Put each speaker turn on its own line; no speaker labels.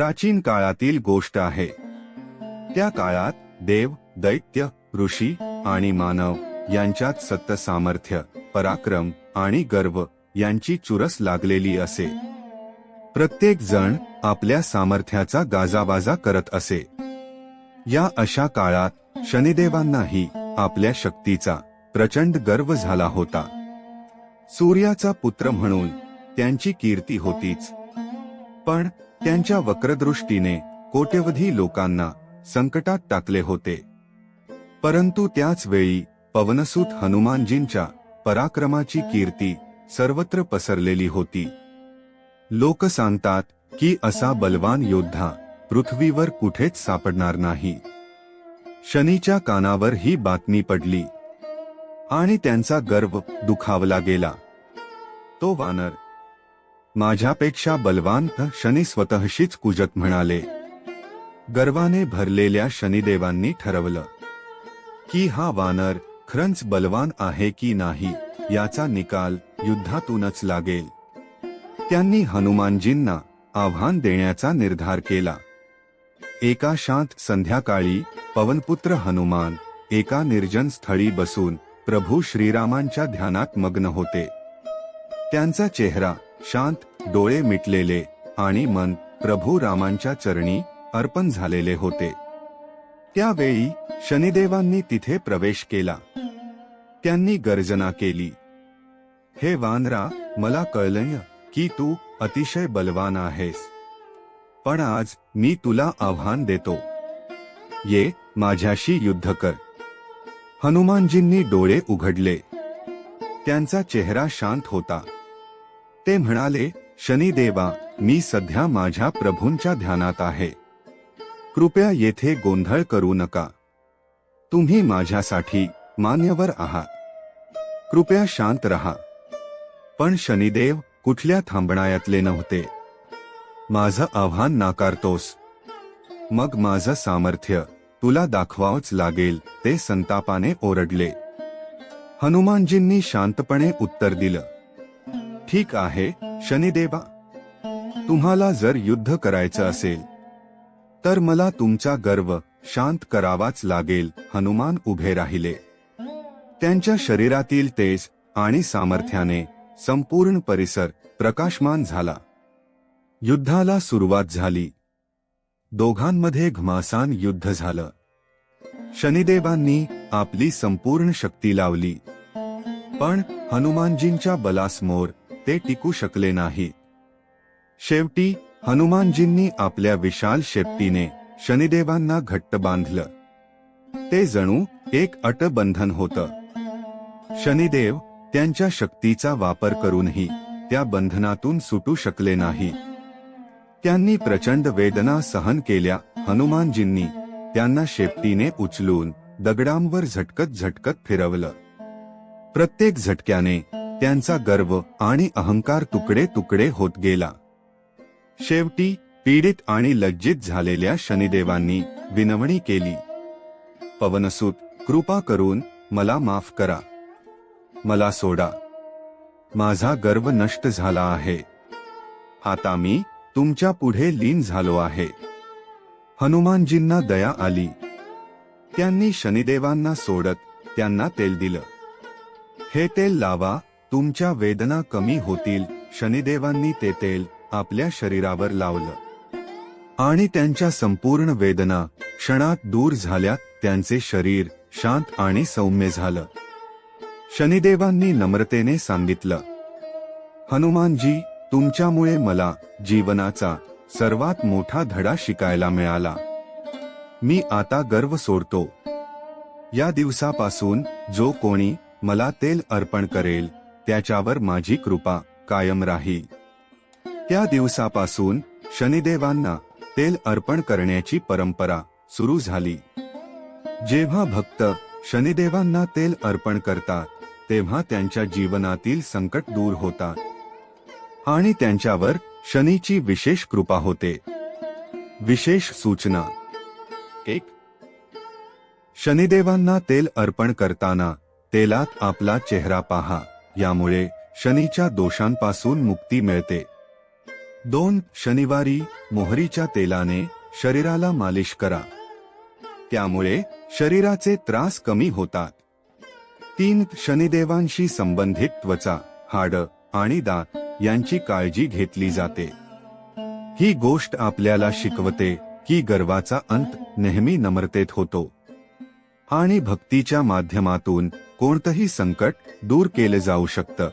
प्राचीन काळातील गोष्ट आहे. त्या काळात देव दैत्य ऋषी आणि मानव यांच्यात सत्य सामर्थ्य पराक्रम आणि गर्व यांची चुरस लागलेली असे. प्रत्येक जण आपल्या सामर्थ्याचा गाजाबाजा करत असे. या अशा काळात शनिदेवांनाही आपल्या शक्तीचा प्रचंड गर्व झाला होता. सूर्याचा पुत्र म्हणून त्यांची कीर्ती होतीच. पण त्यांच्या वक्रदृष्टीने कोट्यवधी लोकांना संकटात टाकले होते. परंतु त्याच वेळी पवनसूत हनुमानजींच्या पराक्रमाची कीर्ती सर्वत्र पसरलेली होती. लोक सांगतात की असा बलवान योद्धा पृथ्वीवर कुठेच सापडणार नाही. शनीच्या कानावर ही बातमी पडली. आणि त्यांचा गर्व दुखावला गेला. तो वानर माझ्यापेक्षा बलवान तर शनी स्वतःशीच कुजत म्हणाले. गर्वाने भरलेल्या शनिदेवांनी ठरवलं की हा वानर खरंच बलवान आहे की नाही याचा निकाल युद्धातूनच लागेल. त्यांनी हनुमानजींना आव्हान देण्याचा निर्धार केला. एका शांत संध्याकाळी पवनपुत्र हनुमान एका निर्जन स्थळी बसून प्रभू श्रीरामांच्या ध्यानात मग्न होते. त्यांचा चेहरा शांत डोळे मिटलेले आणि मन प्रभू रामांच्या चरणी अर्पण झालेले होते. त्यावेळी शनिदेवांनी तिथे प्रवेश केला. त्यांनी गर्जना केली. हे वानरा मला कळलंय की तू अतिशय बलवान आहेस. पण आज मी तुला आव्हान देतो. ये माझ्याशी युद्ध कर. हनुमानजींनी डोळे उघडले. त्यांचा चेहरा शांत होता. ते म्हणाले शनिदेवा मी सध्या माझ्या प्रभूंच्या ध्यानात आहे. कृपया येथे गोंधळ करू नका. तुम्ही माझ्यासाठी मान्यवर आहात. कृपया शांत रहा. पण शनिदेव कुठल्या थांबणायातले नव्हते. माझं आव्हान नाकारतोस. मग माझं सामर्थ्य तुला दाखवावंच लागेल ते संतापाने ओरडले. हनुमानजींनी शांतपणे उत्तर दिलं. ठीक आहे शनिदेवा. तुम्हाला जर युद्ध करायचं असेल तर मला तुमचा गर्व शांत करावाच लागेल हनुमान उभे राहिले. त्यांच्या शरीरातील तेज आणि सामर्थ्याने संपूर्ण परिसर प्रकाशमान झाला. युद्धाला सुरुवात झाली. दोघांमध्ये घमासान युद्ध झालं. शनिदेवांनी आपली संपूर्ण शक्ती लावली. पण हनुमानजींच्या बलासमोर ते टिकू शकले नाही. शेवटी हनुमानजींनी आपल्या विशाल शेपटीने शनिदेवांना घट्ट बांधलं. ते जणू एक अट बंधन होतं. शनिदेव त्यांच्या शक्तीचा वापर करूनही त्या बंधनातून सुटू शकले नाही. त्यांनी प्रचंड वेदना सहन केल्या हनुमानजींनी त्यांना शेपटीने उचलून दगडांवर झटकत झटकत फिरवलं. प्रत्येक झटक्याने त्यांचा गर्व आणि अहंकार तुकडे तुकडे होत गेला. शेवटी पीडित आणि लज्जित झालेल्या शनिदेवांनी विनवणी केली. पवनसूत कृपा करून मला माफ करा. मला सोडा. माझा गर्व नष्ट झाला आहे. आता मी तुमच्यापुढे लीन झालो आहे. हनुमानजींना दया आली. त्यांनी शनिदेवांना सोडत त्यांना तेल दिलं. हे तेल लावा तुमच्या वेदना कमी होतील शनिदेवांनी ते तेल आपल्या शरीरावर लावलं. आणि त्यांच्या संपूर्ण वेदना क्षणात दूर झाल्या त्यांचे शरीर शांत आणि सौम्य झालं. शनिदेवांनी नम्रतेने सांगितलं हनुमानजी तुमच्यामुळे मला जीवनाचा सर्वात मोठा धडा शिकायला मिळाला. मी आता गर्व सोडतो. या दिवसापासून जो कोणी मला तेल अर्पण करेल त्याच्यावर माझी कृपा कायम राही. त्या दिवसापासून शनिदेवांना तेल अर्पण करण्याची परंपरा सुरू झाली. जेव्हा भक्त शनिदेवांना तेल अर्पण करतात तेव्हा त्यांच्या जीवनातील संकट दूर होतात. आणि त्यांच्यावर शनीची विशेष कृपा होते. विशेष सूचना. एक. शनिदेवांना तेल अर्पण करताना तेलात आपला चेहरा पहा. यामुळे शनीच्या दोषांपासून मुक्ती मिळते. दोन शनिवारी मोहरीच्या तेलाने शरीराला मालिश करा. त्यामुळे शरीराचे त्रास कमी होतात. तीन शनिदेवांशी संबंधित त्वचा हाड आणि दात यांची काळजी घेतली जाते. ही गोष्ट आपल्याला शिकवते की गर्वाचा अंत नेहमी नम्रतेत होतो. आणि भक्तीच्या माध्यमातून कोणतंही संकट दूर केले जाऊ शकतं.